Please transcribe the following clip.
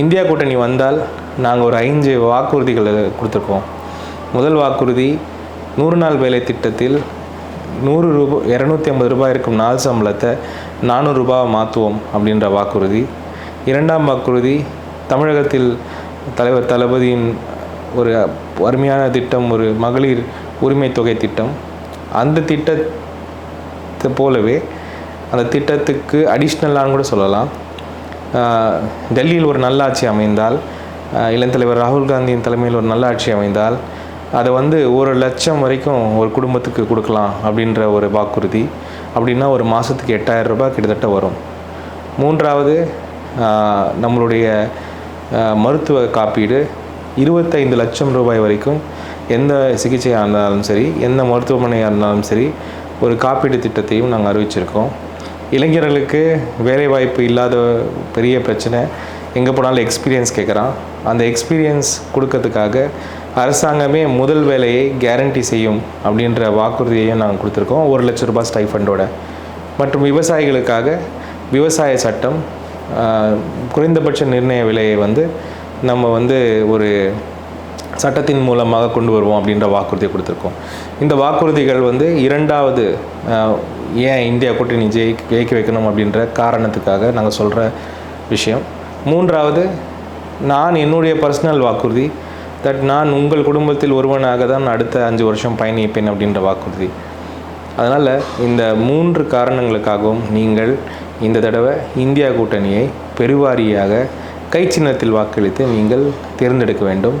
India கூட்டணி வந்தால் நாங்கள் ஒரு ஐந்து வாக்குறுதிகளை கொடுத்துருக்கோம் முதல் வாக்குறுதி நூறு நாள் வேலை திட்டத்தில் நூறு ரூபாய் இரநூத்தி ஐம்பது ரூபாய் இருக்கும் நாள் சம்பளத்தை நானூறு ரூபாவை மாற்றுவோம் அப்படின்ற வாக்குறுதி. இரண்டாம் வாக்குறுதி தமிழகத்தில் தலைவர் தளபதியின் ஒரு அருமையான திட்டம் ஒரு மகளிர் உரிமை தொகை திட்டம். அந்த திட்டத்தை போலவே அந்த திட்டத்துக்கு அடிஷ்னலான்னு கூட சொல்லலாம். டெல்லியில் ஒரு நல்லாட்சி அமைந்தால் இளம் தலைவர் ராகுல் காந்தியின் தலைமையில் ஒரு நல்லாட்சி அமைந்தால் அதை வந்து ஒரு லட்சம் வரைக்கும் ஒரு குடும்பத்துக்கு கொடுக்கலாம் அப்படின்ற ஒரு வாக்குறுதி. அப்படின்னா ஒரு மாதத்துக்கு எட்டாயிரம் ரூபாய் கிட்டத்தட்ட வரும். மூன்றாவது நம்மளுடைய மருத்துவ காப்பீடு இருபத்தைந்து லட்சம் ரூபாய் வரைக்கும் எந்த சிகிச்சையாக இருந்தாலும் சரி எந்த மருத்துவமனையாக இருந்தாலும் சரி ஒரு காப்பீடு திட்டத்தையும் நாங்கள் அறிவிச்சிருக்கோம். இளைஞர்களுக்கு வேலைவாய்ப்பு இல்லாத பெரிய பிரச்சனை. எங்கே போனாலும் எக்ஸ்பீரியன்ஸ் கேட்குறான் அந்த எக்ஸ்பீரியன்ஸ் கொடுக்கறதுக்காக அரசாங்கமே முதல் வேலையை கேரண்டி செய்யும் அப்படின்ற வாக்குறுதியையும் நாங்கள் கொடுத்துருக்கோம். ஒரு லட்ச ரூபாய் ஸ்டைஃபண்டோட மற்றும் விவசாயிகளுக்காக விவசாய சட்டம் குறைந்தபட்ச நிர்ணய விலையை வந்து நம்ம வந்து ஒரு சட்டத்தின் மூலமாக கொண்டு வருவோம் அப்படின்ற வாக்குறுதியை கொடுத்துருக்கோம். இந்த வாக்குறுதிகள் வந்து இரண்டாவது ஏன் இந்தியா கூட்டணி ஜெயி ஜெயிக்க வைக்கணும் அப்படின்ற காரணத்துக்காக நாங்கள் சொல்கிற விஷயம். மூன்றாவது நான் என்னுடைய பர்சனல் வாக்குறுதி தட் நான் உங்கள் குடும்பத்தில் ஒருவனாக தான் அடுத்த அஞ்சு வருஷம் பயணிப்பேன் அப்படின்ற வாக்குறுதி. அதனால் இந்த மூன்று காரணங்களுக்காகவும் நீங்கள் இந்த தடவை இந்தியா கூட்டணியை பெருவாரியாக கை சின்னத்தில் வாக்களித்து நீங்கள் தேர்ந்தெடுக்க வேண்டும்.